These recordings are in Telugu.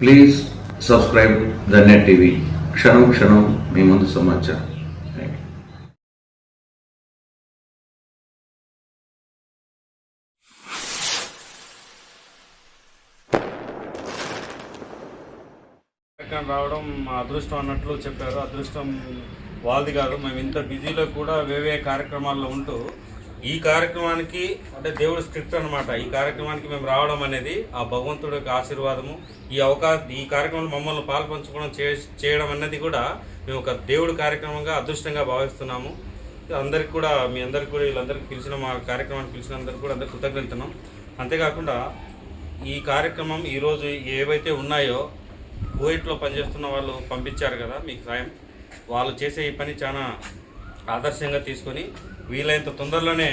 Please subscribe the net TV క్షణం క్షణం మీ ముందు సమాచారం. రావడం మా అదృష్టం అన్నట్లు చెప్పారు. అదృష్టం వాళ్ళది కాదు. మేము ఇంత బిజీలో కూడా వేవే కార్యక్రమాల్లో ఉంటూ ఈ కార్యక్రమానికి అంటే దేవుడి స్క్రిప్ట్ అన్నమాట. ఈ కార్యక్రమానికి మేము రావడం అనేది ఆ భగవంతుడి యొక్క ఆశీర్వాదము. ఈ అవకాశం ఈ కార్యక్రమంలో మమ్మల్ని పాల్పంచుకోవడం చే చేయడం అన్నది కూడా మేము ఒక దేవుడి కార్యక్రమంగా అదృష్టంగా భావిస్తున్నాము. అందరికి కూడా మీ అందరికి కూడా వీళ్ళందరికీ పిలిచిన మా కార్యక్రమానికి పిలిచిన అందరికి కూడా అందరికి కృతజ్ఞతనం అంతేకాకుండా ఈ కార్యక్రమం ఈరోజు ఏవైతే ఉన్నాయో కోయిట్లో పనిచేస్తున్న వాళ్ళు పంపించారు కదా మీకు సాయం. వాళ్ళు చేసే ఈ పని చాలా ఆదర్శంగా తీసుకొని వీలైనంత తొందరలోనే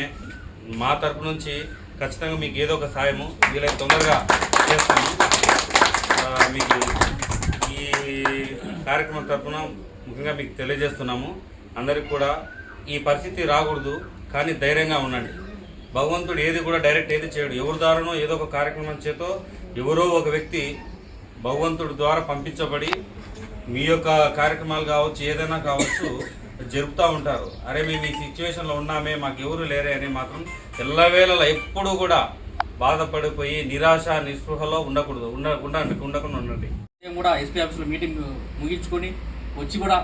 మా తరపు నుంచి ఖచ్చితంగా మీకు ఏదో ఒక సాయము వీలైనంత తొందరగా చేస్తాము. మీకు ఈ కార్యక్రమం తరపున ముఖ్యంగా మీకు తెలియజేస్తున్నాము. అందరికి కూడా ఈ పరిస్థితి రాకూడదు కానీ ధైర్యంగా ఉండండి. భగవంతుడు ఏది కూడా డైరెక్ట్ ఏది చేయడు. ఎవరి ద్వారానో ఏదో ఒక కార్యక్రమం చేతో ఎవరో ఒక వ్యక్తి భగవంతుడి ద్వారా పంపించబడి మీ యొక్క కార్యక్రమాలు కావచ్చు ఏదైనా కావచ్చు జరుపుతూ ఉంటారు. అరే మేము ఈ సిచ్యువేషన్లో ఉన్నామే మాకు ఎవరు లేరే అని మాత్రం ఎల్లవేళలా ఎప్పుడూ కూడా బాధపడిపోయి నిరాశ నిస్పృహలో ఉండకూడదు. ఉండ ఉండండి ఉండకుండా ఉండండి. మేము కూడా ఎస్పీ ఆఫీస్లో మీటింగ్ ముగించుకొని వచ్చి కూడా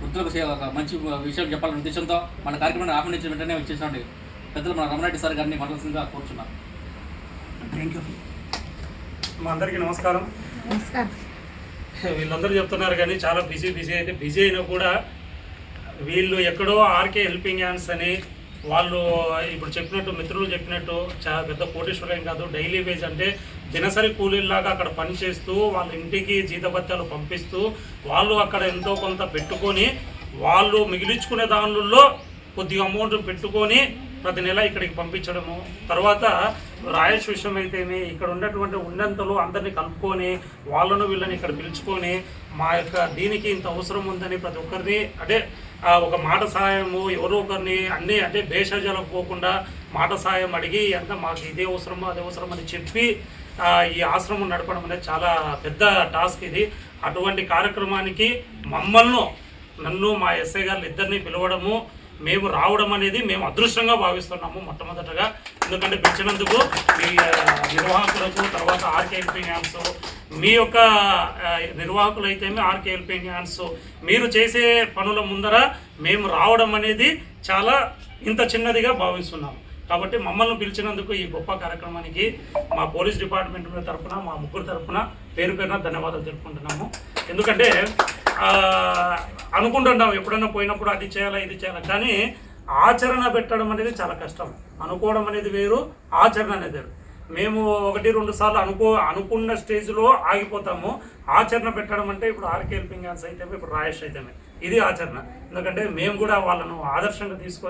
వృద్ధులకు సేవ ఒక మంచి విషయం చెప్పాలనే ఉద్దేశంతో మన కార్యక్రమాన్ని ఆహ్వానించిన వెంటనే వచ్చేసినటువంటి పెద్దలు మన రమణారెడ్డి సార్ గారిని మనసుగా కోరుచున్నాం. థ్యాంక్ యూ మా అందరికీ నమస్కారం. నమస్కారం. వీళ్ళందరూ చెప్తున్నారు కానీ చాలా బిజీ బిజీ అయితే బిజీ అయినా కూడా వీళ్ళు ఎక్కడో ఆర్కే హెల్పింగ్ హ్యాండ్స్ అని వాళ్ళు ఇప్పుడు చెప్పినట్టు మిత్రులు చెప్పినట్టు చాలా పెద్ద కోటేశ్వరం కాదు డైలీ వేజ్ అంటే దినసరి కూలీలాగా అక్కడ పని చేస్తూ వాళ్ళ ఇంటికి జీతభత్యాలు పంపిస్తూ వాళ్ళు అక్కడ ఎంతో కొంత పెట్టుకొని వాళ్ళు మిగిలించుకునే దానిలో కొద్దిగా అమౌంట్ పెట్టుకొని ప్రతి నెల ఇక్కడికి పంపించడము. తర్వాత రాయల్స్ విషయం అయితేనే ఇక్కడ ఉన్నటువంటి ఉన్నంతలు అందరినీ కలుపుకొని వాళ్ళను వీళ్ళని ఇక్కడ పిలుచుకొని మా యొక్క దీనికి ఇంత అవసరం ఉందని ప్రతి ఒక్కరిని అంటే ఒక మాట సహాయము ఎవరో ఒకరిని అన్నీ అంటే భేషజాలకు పోకుండా మాట సహాయం అడిగి ఎంత మాకు ఇదే అవసరమో అదే అవసరం అని చెప్పి ఈ ఆశ్రమం నడపడం అనేది చాలా పెద్ద టాస్క్ ఇది. అటువంటి కార్యక్రమానికి మమ్మల్ని నన్ను మా ఎస్ఐ గారు ఇద్దరిని పిలవడము మేము రావడం అనేది మేము అదృష్టంగా భావిస్తున్నాము మొట్టమొదటగా. ఎందుకంటే పిలిచినందుకు మీ నిర్వాహకులకు తర్వాత ఆర్కే హెల్పింగ్ మీ యొక్క ఆ, నిర్వాహకులు అయితేనే ఆర్కే హెల్పింగ్ మీరు చేసే పనుల ముందర మేము రావడం అనేది చాలా ఇంత చిన్నదిగా భావిస్తున్నాము. కాబట్టి మమ్మల్ని పిలిచినందుకు ఈ గొప్ప కార్యక్రమానికి మా పోలీస్ డిపార్ట్మెంట్ తరఫున మా ముగ్గురు తరఫున పేరు పేరున ధన్యవాదాలు తెలుపుకుంటున్నాము. ఎందుకంటే అనుకుంటుంటాం ఎప్పుడన్నా పోయినప్పుడు అది చేయాలా ఇది చేయాలా. కానీ ఆచరణ పెట్టడం అనేది చాలా కష్టం. అనుకోవడం అనేది వేరు ఆచరణ అనేది వేరు. మేము ఒకటి రెండు సార్లు అనుకో అనుకున్న స్టేజ్లో ఆగిపోతాము. ఆచరణ పెట్టడం అంటే ఇప్పుడు ఆర్కే హెల్పింగ్ హ్యాండ్స్ అయితే ఇప్పుడు రాయేష్ అయితే ఇది ఆచరణ. ఎందుకంటే మేము కూడా వాళ్ళను ఆదర్శంగా తీసుకొని